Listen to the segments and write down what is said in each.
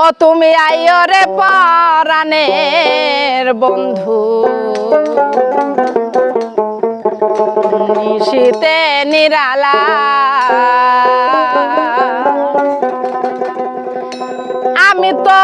ও তুমি আইও রে বন্ধু। নিশিতে নিরালা। আমি তো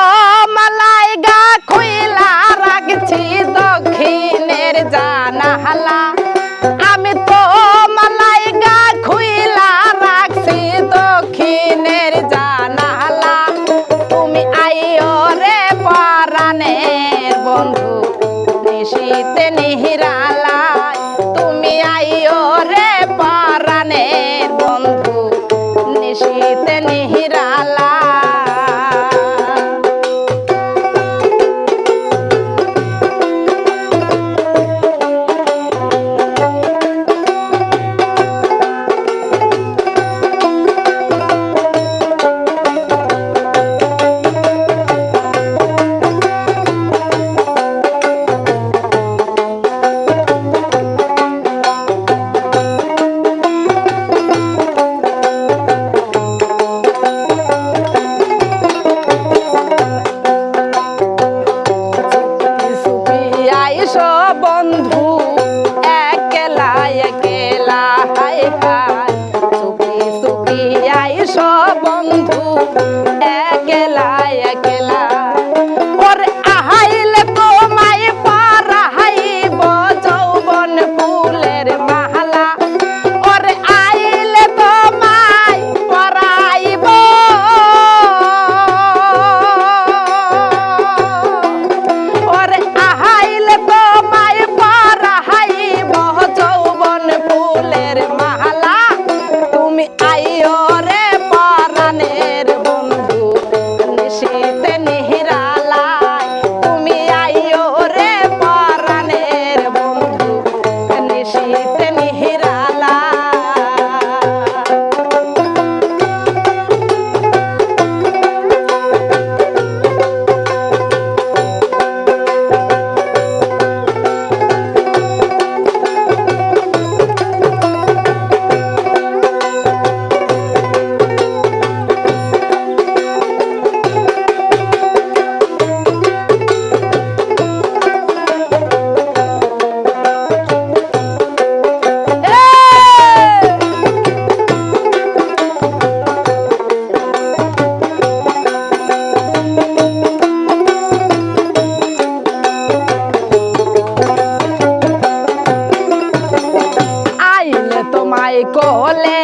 কলে